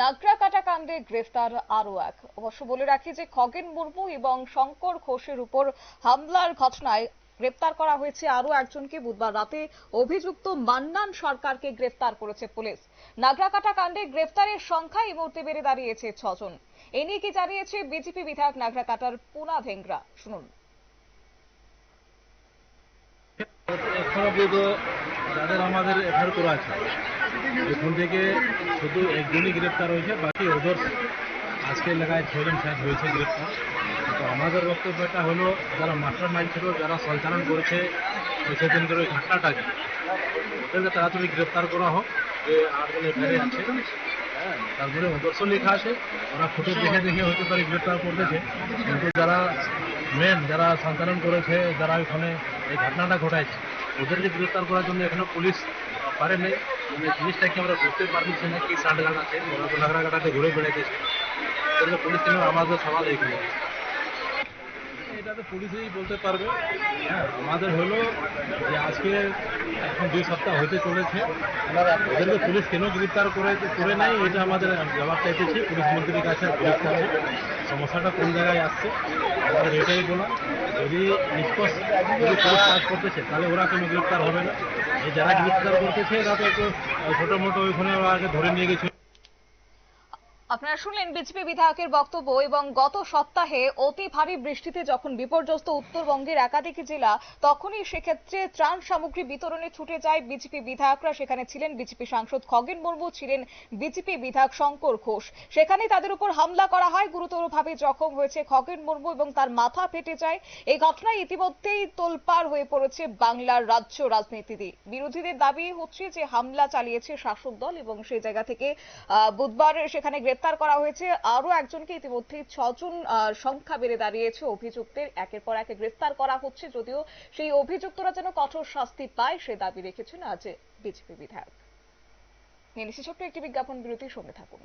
নাগরাকাটা কাণ্ডে গ্রেফতার আরও এক। অবশ্য বলে রাখি যে খগেন মুর্মু এবং শঙ্কর ঘোষের উপর হামলার ঘটনায় গ্রেপ্তার করা হয়েছে আরও একজনকে। বুধবার রাতে অভিযুক্ত মান্নান সরকারকে গ্রেফতার করেছে পুলিশ। নাগরাকাটা কাণ্ডে গ্রেফতারের সংখ্যা এই মুহূর্তে বেড়ে দাঁড়িয়েছে ছজন। এ নিয়ে কি জানিয়েছে বিজেপি বিধায়ক নাগরাকাটার পুনা ভেংরা শুনুন। এখনও পর্যন্ত যাদের আমাদের এফআইআর করা আছে এখন থেকে শুধু একজনই গ্রেপ্তার হয়েছে, বাকি ওদের আজকে এলাকায় ছজন সাত হয়েছে গ্রেপ্তার। তো আমাদের বক্তব্যটা হলো, যারা মাস্টার মাইন্ড ছিল, যারা সঞ্চালন করেছে সেদিনকার ওই ঘটনাটাকে ওদেরকে তাড়াতাড়ি গ্রেপ্তার করা হোক, যে আটজন এফআইআর আছে। হ্যাঁ তারপরে ওদেরও লেখা আছে, ওরা ফটো দেখে দেখে হতে পারে গ্রেপ্তার করতেছে। কিন্তু যারা মেন যারা সঞ্চালন করেছে, যারা ওখানে এই ঘটনাটা ঘটাইছে, ওদেরকে গ্রেপ্তার করার জন্য এখানে পুলিশ পারে নাই। মানে জিনিসটাকে আমরা বুঝতে পারছি না কি সান্ডগান আছে? ওরা তো নাগরাঘাটাতে ঘুরে বেড়াইতেছে। পুলিশ আমাদের সবাই এখানে এটা তো পুলিশই বলতে পারবে। হ্যাঁ আমাদের হলো যে আজকে এখন দুই সপ্তাহ হতে চলেছে। ওদেরকে পুলিশ কেন গ্রেপ্তার করে করে নাই, এটা আমাদের জবাব চাইতেছি পুলিশ মন্ত্রীর কাছে পুলিশ সমস্যাটা কোন জায়গায় আসছে, আমাদের এটাই বলা যদি নিষ্পষ যদি পুলিশ কাজ করতেছে, তাহলে ওরা কেন গ্রেপ্তার হবে না। যারা গ্রেপ্তার করতেছে, এরা তো একটু ছোটো মোটো ওইখানে আগে ধরে নিয়ে গেছে আপনারা শুনলেন বিজেপি বিধায়কের বক্তব্য এবং গত সপ্তাহে অতি ভারী বৃষ্টিতে যখন বিপর্যস্ত উত্তরবঙ্গের একাধিক জেলা, তখনই সেক্ষেত্রে ত্রাণ সামগ্রী বিতরণে ছুটে যায় বিজেপি বিধায়করা। সেখানে ছিলেন বিজেপি সাংসদ খগেন মুর্মু, ছিলেন বিজেপি বিধায়ক শঙ্কর ঘোষ। সেখানে তাদের উপর হামলা করা হয়, গুরুতরভাবে জখম হয়েছে খগেন মুর্মু এবং তার মাথা ফেটে যায়। এই ঘটনায় ইতিমধ্যেই তোলপাড় হয়ে পড়েছে বাংলার রাজ্য রাজনীতিতে বিরোধীদের দাবি হচ্ছে যে হামলা চালিয়েছে শাসক দল এবং সেই জায়গা থেকে বুধবার সেখানে গ্রেপ্তার করা হয়েছে। আরও একজনকে ইতিমধ্যে ছজন সংখ্যা বেড়ে দাঁড়িয়েছে অভিযুক্তের। একের পর একে গ্রেফতার করা হচ্ছে, যদিও সেই অভিযুক্তরা যেন কঠোর শাস্তি পায়, সে দাবি রেখেছেন আজ বিজেপি বিধায়ক। একটি বিজ্ঞাপন বিরতির সঙ্গে থাকুন।